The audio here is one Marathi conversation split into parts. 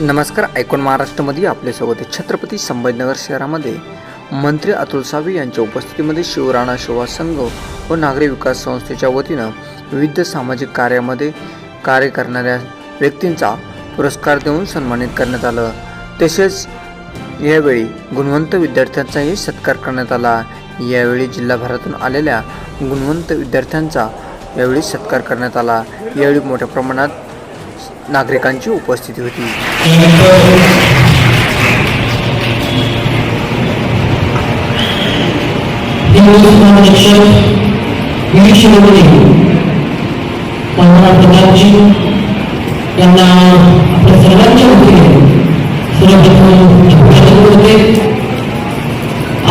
नमस्कार ऐकून महाराष्ट्रामध्ये आपल्यासोबत आहे. छत्रपती संभाजीनगर शहरामध्ये मंत्री अतुल सावे यांच्या उपस्थितीमध्ये शिवराणा सेवा संघ व नागरी विकास संस्थेच्या वतीनं विविध सामाजिक कार्यामध्ये कार्य करणाऱ्या व्यक्तींचा पुरस्कार देऊन सन्मानित करण्यात आलं. तसेच यावेळी गुणवंत विद्यार्थ्यांचाही सत्कार करण्यात आला. यावेळी जिल्हाभरातून आलेल्या गुणवंत विद्यार्थ्यांचा यावेळी सत्कार करण्यात आला. यावेळी मोठ्या प्रमाणात नागरिकांची उपस्थिती होती. प्रकारची यांना आपल्या सर्वांच्या वतीने सर्वप्रथम करते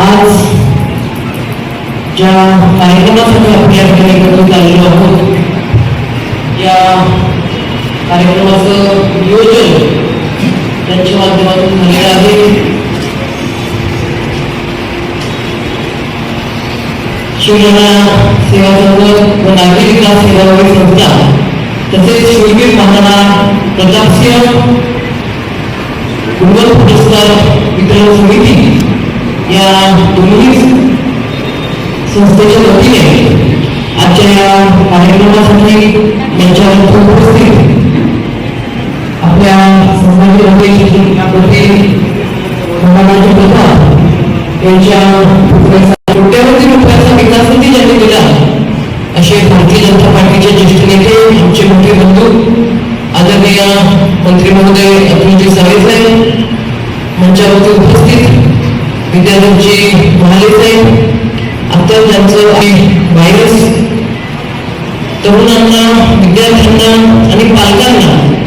आज ज्या कार्यक्रमासाठी आपल्या आलेलो आहोत कार्यक्रमाचं नियोजन त्यांच्या माध्यमातून झालेलं आहे. शिवसेना सेवा संघ व नागरी विकास सेवाभावी संस्था तसेच शूरवीर महाराणा प्रतापसिंह गुरुवर पुरस्कार वितरण समिती या दोन्ही संस्थेच्या वतीने आजच्या या कार्यक्रमासाठी यांच्या उपस्थित संभाजी महाराज प्रताप यांच्या कोट्यावधी रुपयाचा विकास निधी ज्यांनी दिला असे भारतीय जनता पार्टीचे ज्येष्ठ नेते आमचे मोठे बंधू आदरणीय मंत्री महोदय अतुलजी सावे साहेब मंचावरती उपस्थित विद्यार्थ्यांची महाले साहेब आता त्यांचं व्हायरस तरुणांना विद्यार्थ्यांना आणि पालकांना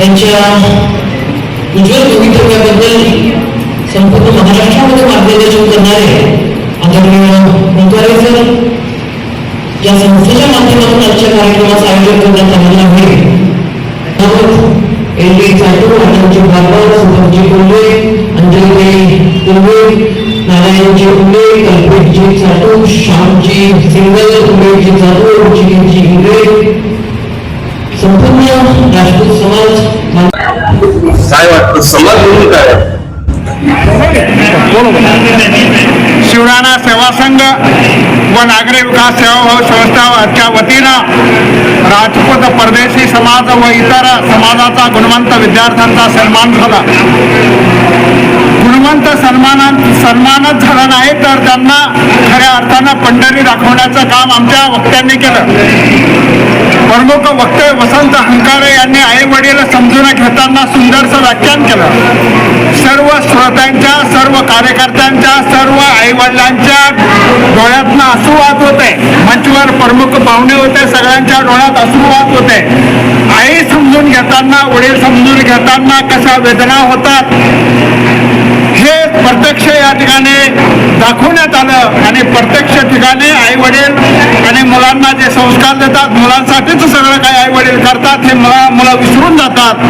त्यांच्या म्हणजे उज्ज्वल भवितव्याबद्दल संपूर्ण महाराष्ट्रामध्ये मार्गदर्शन करणारे आदरणीय ओंकारे सर या संस्थेच्या माध्यमातून आजच्या कार्यक्रमाचं आयोजन करण्यात आलेलं आहे. एल डी चाटू अटलजी बाबर सुभाषजी कोल्हे अंजलीताई कोल्हे नारायणजी कुंडे कल्पेशजी चाटू श्यामजी सिंगल उमेशजी चाटू रुचिजींची इंगळे संपूर्ण राजपूत समाज काय वाटतं समाज म्हणून काय शिवराणा सेवा संघ व नागरी विकास सेवा संस्थाच्या वतीनं राजपूत परदेशी समाज व इतर समाजाचा गुणवंत विद्यार्थ्यांचा सन्मान झाला. गुणवंत सन्मान सन्मानच झाला नाही तर त्यांना खऱ्या अर्थानं पंढरी दाखवण्याचं काम आमच्या वक्त्यांनी केलं. प्रमुख वक्ते वसंत हंकारे यांनी आई वडील समजून घेताना सुंदरसं व्याख्यान केलं. सर्व श्रोत्यांच्या सर्व कार्यकर्त्यांच्या सर्व आई वडिलांच्या डोळ्यातनं अश्रू वाहत होते. मंचवर प्रमुख पाहुणे होते सगळ्यांच्या डोळ्यात अश्रू वाहत होते. आई समजून घेताना वडील समजून घेताना कशा वेदना होतात? हे प्रत्यक्ष या ठिकाणी दाखवण्यात आलं आणि प्रत्यक्ष ठिकाणी आई वडील आणि मुलांना जे संस्कार देतात मुलांसाठीच सगळं काही आई वडील करतात हे मुला मुलं विसरून जातात.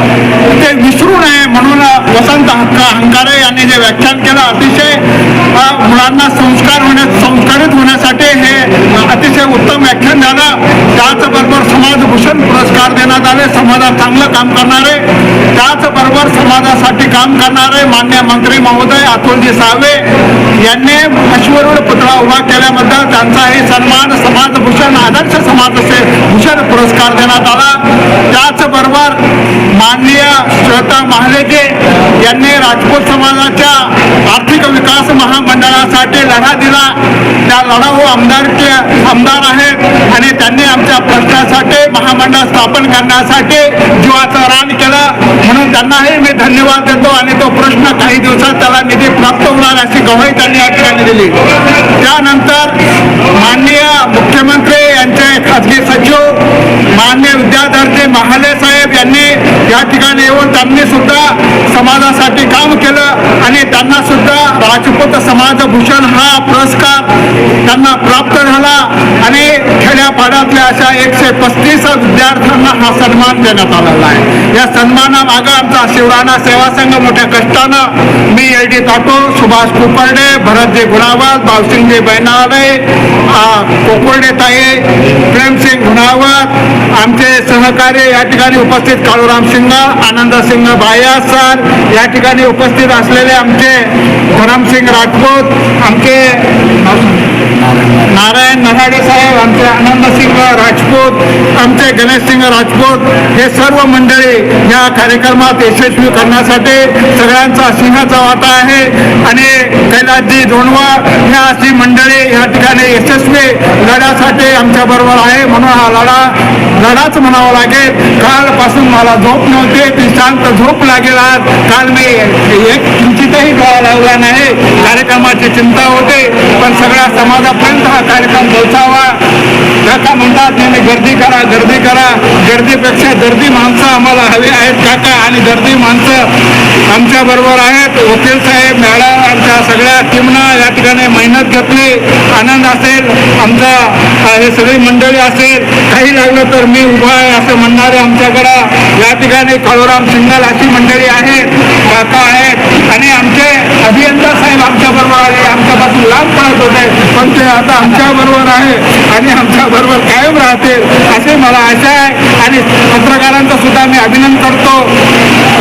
ते विसरू नये म्हणून वसंत हक्का हंकारे यांनी जे व्याख्यान केलं अतिशय मुलांना संस्कार होण्या संस्कारित होण्यासाठी हे अतिशय उत्तम व्याख्यान झालं. त्याचबरोबर समाजभूषण पुरस्कार देण्यात आले. समाजात चांगलं काम करणारे त्याचबरोबर समाजासाठी काम करणारे मान्य मंत्री महोदय अतुलजी सावे यांनी अश्वरूढ पुतळा उभा केल्याबद्दल त्यांचा हे सन्मान समाजभूषण आदर्श समाजसे भूषण पुरस्कार देण्यात आला. त्याचबरोबर माननीय श्वेता महालेके यांनी राजपूत समाजाच्या आर्थिक विकास महामंडळासाठी लढा दिला. त्या लढाऊ हो आमदार आमदार आहेत आणि त्यांनी आमच्या प्रश्नासाठी महामंडळ स्थापन करण्यासाठी जीवाचं रान केलं. म्हणून त्यांनाही मी धन्यवाद देतो आणि तो प्रश्न काही दिवसात त्याला निधी प्राप्त होणार अशी गवाही त्यांनी या ठिकाणी दिली. त्यानंतर माननीय मुख्यमंत्री यांचे खासगी सचिव मान्य विद्याधरजी महाले साहेब यांनी या ठिकाणी येऊन त्यांनी सुद्धा समाजासाठी काम केलं आणि त्यांना सुद्धा राजपूत समाज समाजभूषण हा पुरस्कार त्यांना प्राप्त झाला आणि खेड्यापाड्यातल्या अशा एकशे पस्तीस विद्यार्थ्यांना हा सन्मान देण्यात आलेला आहे. या सन्मानामागं आमचा शिवराणा सेवा संघ मोठ्या कष्टानं मी एल डी ताटो सुभाष कुपर्डे भरतजी गुणावत भावसिंगजी बैनाळे कोकुर्डे ताई प्रेमसिंग गुणावत आमचे सहकारी या ठिकाणी उपस्थित काळूराम सिंग आनंद सिंग बाया सर या ठिकाणी उपस्थित असलेले आमचे धरमसिंग राजपूत आमचे नारायण नराडे साहेब आमचे आनंदसिंग राजपूत आमचे गणेशसिंग राजपूत हे सर्व मंडळी या कार्यक्रमात यशस्वी करण्यासाठी सगळ्यांचा सिंहाचा वाटा आहे. आणि कैलासजी धोंडवा ह्या अशी मंडळी या ठिकाणी यशस्वी लढ्यासाठी आमच्या बरोबर आहे. म्हणून हा लढा लढाच म्हणावा लागेल. कालपासून मला झोप नव्हते ती शांत झोप लागेल आज. काल मी एक किंचितही डोळा लावला नाही. कार्यक्रमात कार्यक्रमाची चिंता होते पण सगळ्या समाजापर्यंत हा कार्यक्रम पोहोचावा. काका म्हणतात नेहमी गर्दी करा गर्दी करा. गर्दीपेक्षा गर्दी माणसं आम्हाला हवी आहेत काका. आणि गर्दी माणसं आमच्या बरोबर आहेत. वकील साहेब मॅडम आमच्या सगळ्या टीमनं या ठिकाणी मेहनत घेतली. आनंद असेल. आमचा हे सगळी मंडळी असेल. काही लागलं तर मी उभा आहे असं म्हणणारे आमच्याकडं. या ठिकाणी कळोराम सिंगल अशी मंडळी आहेत काका आहेत. आणि आमचे अभियंता साहेब आमच्या आणि आमच्यापासून लांब पडत होते. पण ते आता आमच्या बरोबर आहे आणि आमच्या बरोबर कायम राहतील असे मला आशा आहे. आणि पत्रकारांचं सुद्धा मी अभिनंदन करतो.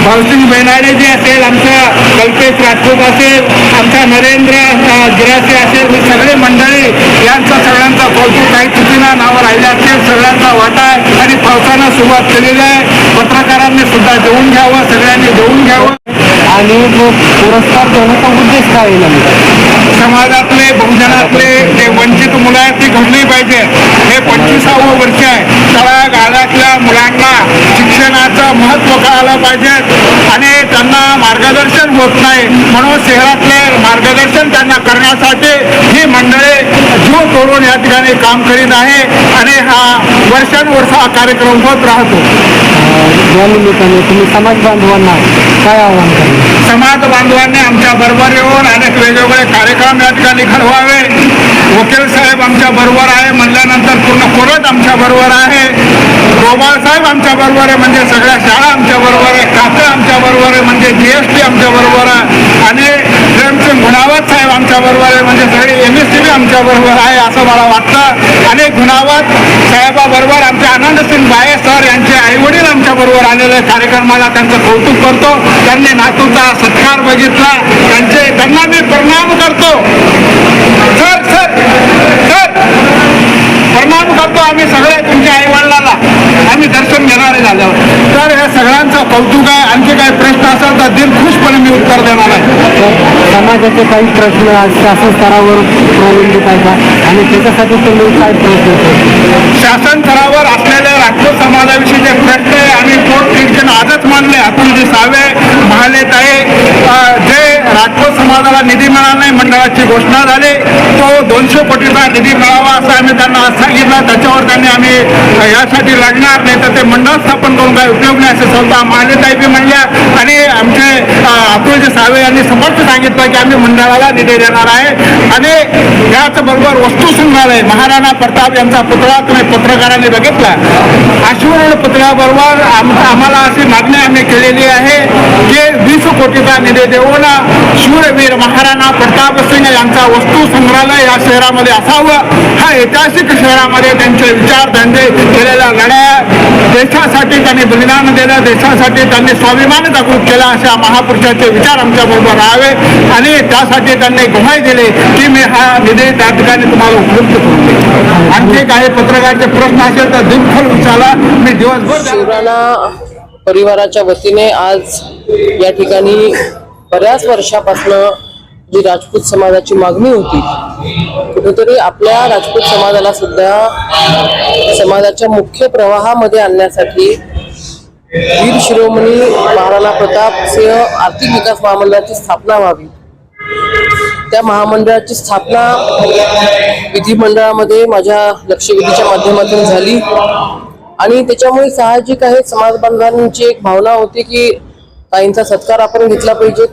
भावसिंग बेनाडे जे असेल आमच्या कल्पेश राजपूत असेल आमच्या नरेंद्र गिरासे असेल ही सगळे मंडळी यांचं सगळ्यांचा कौतुक काही चुकीना नावं राहिले असतील सगळ्यांचा वाटा आहे. आणि पावसानं सुरुवात केलेली आहे. पत्रकारांनी सुद्धा देऊन घ्यावं सगळ्यांनी देऊन घ्यावं. आणि पुरस्कार देण्याचा उद्देश काय समाजातले बहुजनातले जे वंचित मुलं आहेत ती घडली पाहिजे. हे पंचवीसावं वर्ष आहे. तळागाळातल्या मुलांना शिक्षणाचं महत्त्व कळालं पाहिजे आणि त्यांना मार्गदर्शन होत नाही. म्हणून शहरातले मार्गदर्शन त्यांना करण्यासाठी ही मंडळी जीव तोडून या ठिकाणी काम करीत आहे आणि हा वर्षानुवर्ष हा कार्यक्रम होत राहतो. या निमित्ताने तुम्ही समाज बांधवांना काय आव्हान कराल? समाज बांधवांनी आमच्या बरोबर येऊन अनेक वेगवेगळे कार्यक्रम या ठिकाणी घडवावे. वकील साहेब आमच्या बरोबर आहे. म्हणल्यानंतर पूर्ण कोरट आमच्या बरोबर आहे. गोपाळ साहेब आमच्या बरोबर आहे. म्हणजे सगळ्या शाळा आमच्या बरोबर आहे. खातं आमच्या बरोबर आहे. म्हणजे जीएसटी आमच्या बरोबर आहे. आणि गुणावत साहेब आमच्याबरोबर आहे. म्हणजे सगळी एम एस सी बी आमच्याबरोबर आहे असं मला वाटतं. आणि गुणावत साहेबाबरोबर आमचे आनंदसिंग बाये सर यांचे आईवडील आमच्याबरोबर आलेले कार्यक्रमाला त्यांचं कौतुक करतो. त्यांनी नातूचा सत्कार बघितला. त्यांचे त्यांना मी प्रणाम करतो. Sir sir sir. प्रणाम करतो आम्ही सगळे तुमच्या आईवडिलाला. आम्ही दर्शन घेणारे झाल्यावर. सगळ्यांचं कौतुक आहे आणखी काही प्रश्न असेल तर दिलखुशपणे मी उत्तर देणार आहे समाजाचे काही प्रश्न शासन स्तरावर प्रलंबित आहेत का? आणि त्याच्यासाठी तुम्ही काय प्रयत्न? शासन स्तरावर असलेल्या राजपूत समाजाविषयीचे प्रश्न आहे आम्ही कोर्ट डिसिजन आजच मानले अतुलजी सावे महालेताई अ, जे राजपूत समाजाला निधी मिळाला नाही मंडळाची घोषणा झाली तो दोनशे कोटीचा निधी मिळावा असं आम्ही त्यांना आज सांगितलं त्याच्यावर त्यांनी आम्ही यासाठी लढणार नाही तर ते मंडळ स्थापन करून काही उपयोग नाही असं स्वतः मान्यताही म्हणल्या आणि आमचे अ, अतुलजी सावे यांनी समर्थ सांगितलं की आम्ही मंडळाला निधी देणार आहे. आणि याच बरोबर वस्तू संग्रहालय महाराणा प्रताप यांचा पुतळा तुम्ही पत्रकारांनी बघितला. अश्वरण पुतळ्याबरोबर आम्हाला अशी मागणी आम्ही केलेली आहे की वीस कोटीचा निधी देऊन शूरवीर महाराणा प्रताप सिंग यांचा वस्तू संग्रहालय या शहरामध्ये असावं. हा ऐतिहासिक शहरामध्ये त्यांचे विचार त्यांनी केलेल्या लढ्या. देशासाठी त्यांनी बलिदान दिलं देशासाठी त्यांनी स्वाभिमान जागृत केला अशा महापुरुषाचे विचार आमच्याबरोबर राहावे आणि त्यासाठी त्यांनी गुहाय दिले की मी हा निधी त्या ठिकाणी तुम्हाला उपलब्ध करून देईन. आणखी काही पत्रकाराचे प्रश्न असेल तर दिनखोल विचारा मी दिवसभर शिवराणा परिवाराच्या वतीने आज या ठिकाणी बऱ्याच वर्षापासनं जी राजपूत समाजाची मागणी होती कुठेतरी आपल्या राजपूत समाजाला सुद्धा समाजाच्या मुख्य प्रवाहामध्ये आणण्यासाठी वीर शिरोमणी महाराणा प्रताप सिंह आर्थिक विकास महामंडळाची स्थापना व्हावी. त्या महामंडळाची स्थापना विधिमंडळामध्ये माझ्या लक्षवेधीच्या माध्यमातून झाली. आणि त्याच्यामुळे साहजिक आहे समाज बांधवांची एक भावना होती की ताईंचा सत्कार आपण घेतला पाहिजे.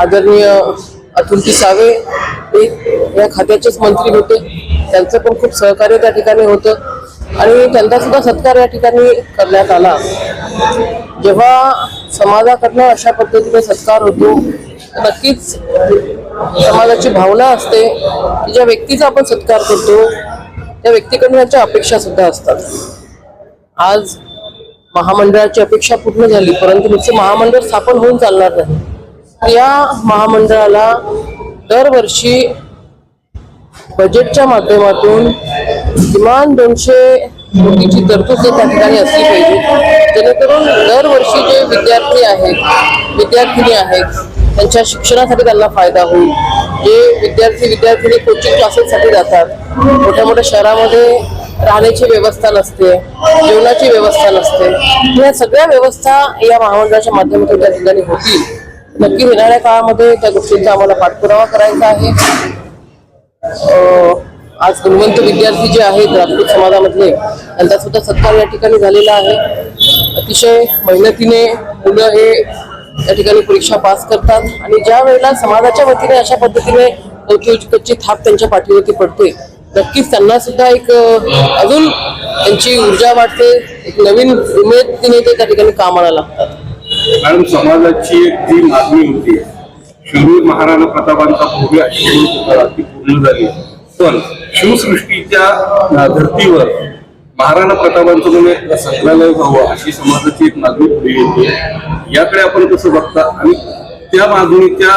आदरणीय अतुलजी सावे हे या खात्याचेच मंत्री होते. त्यांचं पण खूप सहकार्य त्या ठिकाणी होतं. आणि त्यांचा सुद्धा सत्कार या ठिकाणी करण्यात आला. जेव्हा समाजाकडनं अशा पद्धतीने सत्कार होतो नक्कीच समाजाची भावना असते की ज्या व्यक्तीचा आपण सत्कार करतो त्या व्यक्तीकडून त्यांच्या अपेक्षा सुद्धा असतात. आज महामंडळाची अपेक्षा पूर्ण झाली परंतु नुसते महामंडळ स्थापन होऊन चालणार नाही. या महामंडळाला दरवर्षी बजेटच्या माध्यमातून किमान दोनशे कोटीची तरतूद जर त्या ठिकाणी असली पाहिजे. जेणेकरून दरवर्षी जे विद्यार्थी आहेत विद्यार्थिनी आहेत त्यांच्या शिक्षणासाठी त्यांना फायदा होईल. जे विद्यार्थी विद्यार्थिनी कोचिंग क्लासेससाठी जातात मोठ्या मोठ्या शहरामध्ये राहण्याची व्यवस्था नसते जेवणाची व्यवस्था नसते. या सगळ्या व्यवस्था या महामंडळाच्या माध्यमातून त्या ठिकाणी होतील. नक्की येणाऱ्या काळामध्ये त्या गोष्टींचा आम्हाला पाठपुरावा करायचा आहे. आज गुणवंत विद्यार्थी जे आहेत राजपूत समाजामधले त्यांचा सुद्धा सत्कार या ठिकाणी झालेला आहे. अतिशय मेहनतीने मुलं हे या ठिकाणी परीक्षा पास करतात आणि ज्या वेळेला समाजाच्या वतीने अशा पद्धतीने कौतुकाची थाप त्यांच्या पाठीवरती पडते नक्कीच त्यांना सुद्धा एक अजून त्यांची ऊर्जा वाटते एक नवीन उमेद तिने ते त्या ठिकाणी कामाला लागतात. मॅडम समाजाची एक जी मागणी होती शिवूर महाराणा प्रतापांचा भव्य आशीर्वाद ती पूर्ण झाली. पण शिवसृष्टीच्या धर्तीवर महाराणा प्रतापांचं म्हणून संग्रहालय व्हावं अशी समाजाची एक मागणी पुढे येते. याकडे आपण कसं बघता आणि त्या मागणीच्या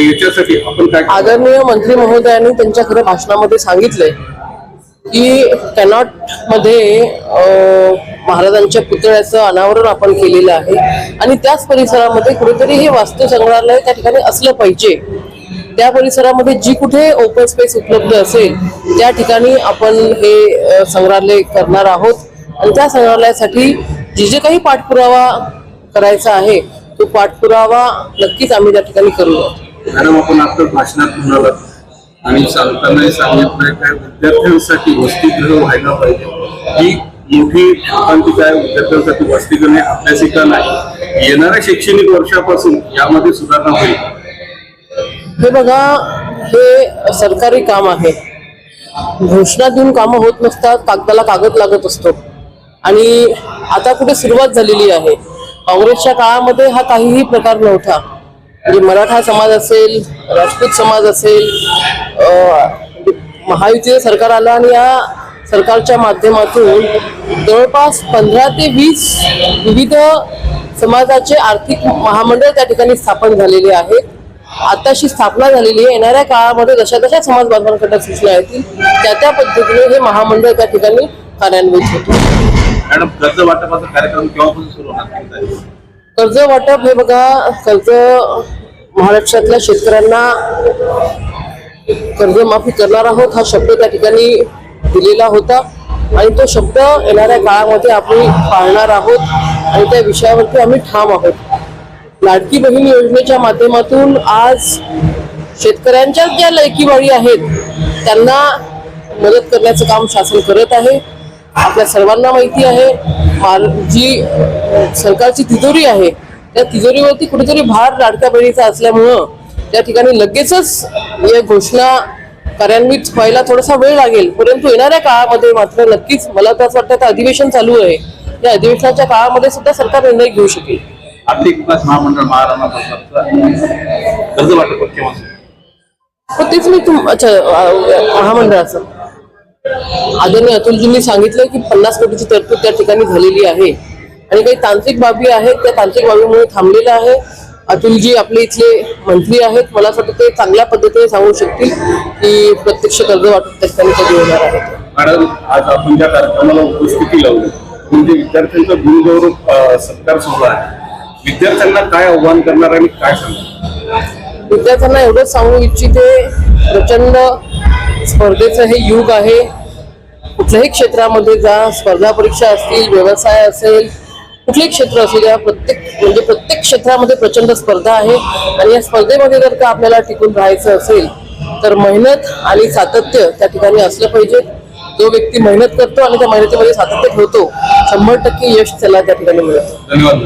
याच्यासाठी आपण काय आदरणीय मंत्री महोदयांनी त्यांच्या खरं भाषणामध्ये सांगितलंय की कॅनॉटमध्ये अं, महाराजांच्या पुतळ्याचं अनावरण आपण केलेलं आहे. आणि त्याच परिसरामध्ये कुठेतरी हे वास्तू संग्रहालय त्या ठिकाणी असलं पाहिजे. त्या परिसरामध्ये जी कुठे ओपन स्पेस उपलब्ध असेल त्या ठिकाणी आपण हे संग्रहालय करणार आहोत. आणि त्या संग्रहालयासाठी जे जे काही पाठपुरावा करायचा आहे तो पाठपुरावा नक्कीच आम्ही त्या ठिकाणी करूया मॅडम आपण आपलं भाषणात म्हणाला आणि सांगताना सांगितलं काय विद्यार्थ्यांसाठी वसतिगृह व्हायला पाहिजे. ही मोठी काय विद्यार्थ्यांसाठी वसतिगृह हे अभ्यासिका नाही? येणाऱ्या शैक्षणिक वर्षापासून यामध्ये सुधारणा होईल. हे बघा हे सरकारी काम आहे. घोषणा देऊन कामं होत नसतात कागदाला कागद लागत असतो. आणि आता कुठे सुरुवात झालेली आहे. काँग्रेसच्या काळामध्ये हा काहीही प्रकार नव्हता. म्हणजे मराठा समाज असेल राजपूत समाज असेल महायुतीचं सरकार आलं आणि या सरकारच्या माध्यमातून जवळपास पंधरा ते वीस विविध समाजाचे आर्थिक महामंडळ त्या ठिकाणी स्थापन झालेले आहेत. आताशी स्थापना झालेली आहे. येणाऱ्या काळामध्ये जशा जशा समाज बांधवांकडे सूचना येतील त्या त्या पद्धतीने हे महामंडळ त्या ठिकाणी कार्यान्वित होतील मॅडम कर्ज वाटपाचा कार्यक्रम केव्हापासून सुरू होणार कर्ज वाटप हे बघा कर्ज महाराष्ट्रातल्या शेतकऱ्यांना कर्जमाफी करणार आहोत. हा शब्द त्या ठिकाणी दिलेला होता. आणि तो शब्द येणाऱ्या काळामध्ये आपण पाळणार आहोत. आणि त्या विषयावरती आम्ही ठाम आहोत. लाडकी बहीण योजनेच्या माध्यमातून आज शेतकऱ्यांच्या ज्या लयकीवाडी आहेत त्यांना मदत करण्याचं काम शासन करत आहे. आपल्या सर्वांना माहिती आहे जी सरकारची तिजोरी आहे त्या तिजोरीवरती कुठेतरी भार लाडक्या बहिणीचा असल्यामुळं त्या ठिकाणी लगेचच या घोषणा कार्यान्वित व्हायला थोडासा वेळ लागेल. परंतु येणाऱ्या काळामध्ये मात्र नक्कीच मला तर असं वाटतं अधिवेशन चालू आहे. त्या अधिवेशनाच्या काळामध्ये सुद्धा सरकार निर्णय घेऊ शकेल. आर्थिक विकास महामंडळ महाराणा प्रतापचा कर्ज वाटप केव्हा सुरू? हो तेच मी तुम अच्छा अ, महामंडळाचं. आदरणीय अतुलजींनी सांगितलं की पन्नास कोटीची तरतूद त्या ठिकाणी झालेली आहे. आणि काही तांत्रिक बाबी आहेत त्या तांत्रिक बाबीमुळे थांबलेलं आहे. अतुलजी आपले इथले मंत्री आहेत. मला असं वाटतं ते चांगल्या पद्धतीने सांगू शकतील की प्रत्यक्ष कर्ज वाटप त्या ठिकाणी कधी होणार आहे. ते. मॅडम आज आपण ज्या कार्यक्रमाला उपस्थिती लावली म्हणजे विद्यार्थ्यांचा गुरुगौरव अं, सत्कार सोहळा आहे. विद्यार्थ्यांना काय आव्हान करणार आणि काय सांगणार? विद्यार्थ्यांना एवढंच सांगू इच्छिते प्रचंड स्पर्धेचं हे युग आहे. कुठल्याही क्षेत्रामध्ये जा स्पर्धा परीक्षा असतील व्यवसाय असेल कुठलेही क्षेत्र असू द्या प्रत्येक म्हणजे प्रत्येक क्षेत्रामध्ये प्रचंड स्पर्धा आहे. आणि या स्पर्धेमध्ये जर का आपल्याला टिकून राहायचं असेल तर मेहनत आणि सातत्य त्या ठिकाणी असलं पाहिजे. जो व्यक्ती मेहनत करतो आणि त्या मेहनतीमध्ये सातत्य ठेवतो शंभर टक्के यश त्याला त्या ठिकाणी मिळतं. धन्यवाद